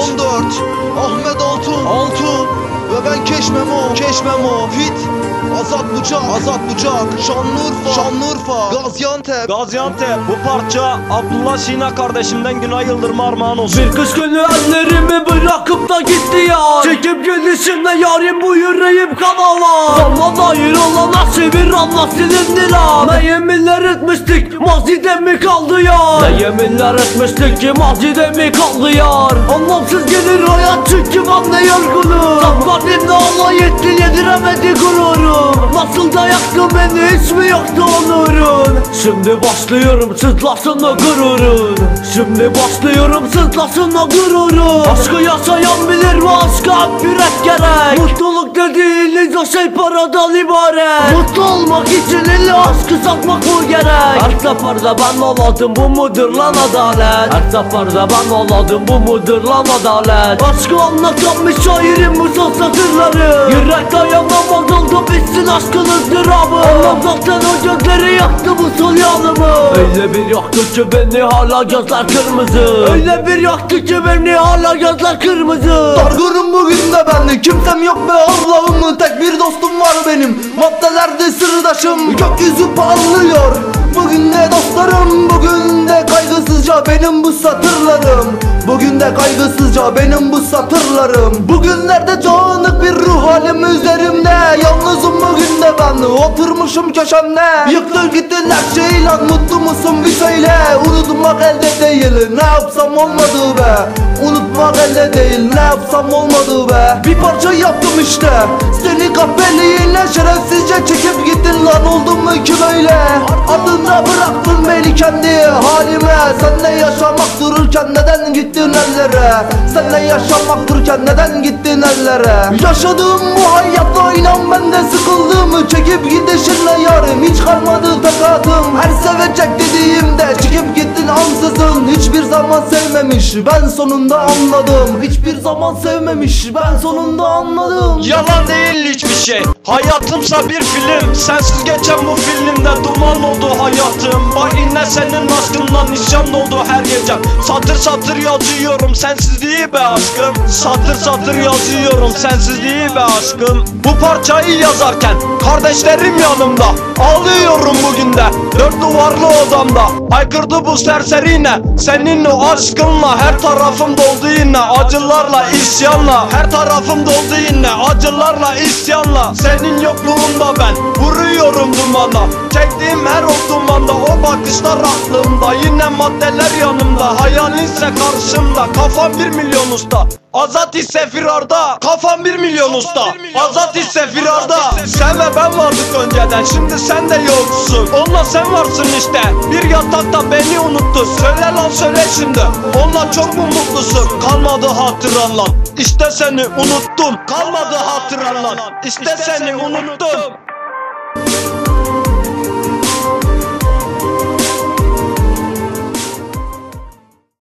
Ahmet Altun Altun. Ve ben Keş Memo Keş Memo Fit Azat Bucak Azat Bucak. Şanlıurfa Şanlıurfa. Gaziantep. Gaziantep bu parça Abdullah Şina kardeşimden Günay Yıldırım armağan olsun. Bir kış günü ellerimi bırakıp da gitti ya. Çekip gülüşümle yarim bu yüreğim kanala Zaman hayır olan her bir Allah etmiştik mazide mi kaldı ya Ne yeminler etmiştik ki mazide mi kaldı yar? Anlamsız gelir hayat çünkü ben de yorgunum. Zaferimde Allah yetti yediremedi gururum. Nasıl da yaktı beni hiç mi yoktu onurun? Şimdi başlıyorum sızlasın o gururun. Şimdi başlıyorum sızlasın o gururun. Aşkı yaşayan bilir mi aşka hep gerek? Mutluluk dediğiniz o şey paradan ibaret. Mutlu olmak için illa aşkı satmak mı gerek Her seferde ben ağladım bu mudur lan adalet? Her seferde ben ağladım bu mudur lan adalet? Aşkı anlatan şairim bu son satırları. Yürek dayanamaz oldu bitsin aşkın ızdırabı. Anlam zaten o gözleri yaktı bu sol yanımı. Öyle bir yaktı ki beni hala gözler kırmızı. Öyle bir yaktı ki beni hala gözler kırmızı. Dargınım bugün de ben Kimsem yok be Allah'ım. Tek bir dostum var benim Maddelerde sırdaşım. Gökyüzü parlıyor bu kaygısızca benim bu satırlarım. Bugünlerde dağınık bir ruh halim üzerimde. Yalnızım bugün de ben Oturmuşum köşemde. Yıktı gitti her şey lan Mutlu musun bir söyle. Unutmak elde değil Ne yapsam olmadı be. Unutmak elde değil Ne yapsam olmadı be. Bir parça yaptım işte Seni kahveliğine şerefsizce çekip gittin lan. Oldum mu ki böyle? Ardında bıraktın beni kendi halime. Senle yaşamak dururken neden gittin ellere. Senle yaşamak dururken neden gittin ellere? Yaşadığım bu hayatta inan ben de sıkıldım Çekip gidişinle yarım. Hiç kalmadı takatım Her sevecek dediğimde. Çekip gittin ansızın Hiçbir zaman sevmemiş. Ben sonunda anladım Hiçbir zaman sevmemiş. Ben sonunda anladım. Yalan değil hiçbir şey. Hayatımsa bir film Sensiz geçen bu filmde hayatım. Yine senin aşkından nişan oldu her gece Satır satır yazıyorum sensizliği be aşkım. Satır satır yazıyorum sensizliği be aşkım. Bu parçayı yazarken kardeşlerim yanımda. Ağlıyorum bugün de dört duvarlı odamda. Haykırdı bu serseri yine. Senin o aşkınla her tarafım doldu yine. Acılarla isyanla. Her tarafım doldu yine. Acılarla isyanla. Senin yokluğunda ben Vuruyorum dumana. Çektiğim her o dumanda O bakışlar aklımda. Yine maddeler yanımda. Hayalinse karşımda. Kafam bir milyon usta. Azat ise firarda. Kafam bir milyon usta. Azat ise firarda. Sen ve ben vardık önceden. Şimdi sen de yoksun. Onunla sen varsın işte. Bir yatakta beni unuttu Söyle lan söyle şimdi. Onunla çok mu mutlusun? Kalmadı hatıran lan İşte seni unuttum. Kalmadı hatıran lan İşte seni unuttum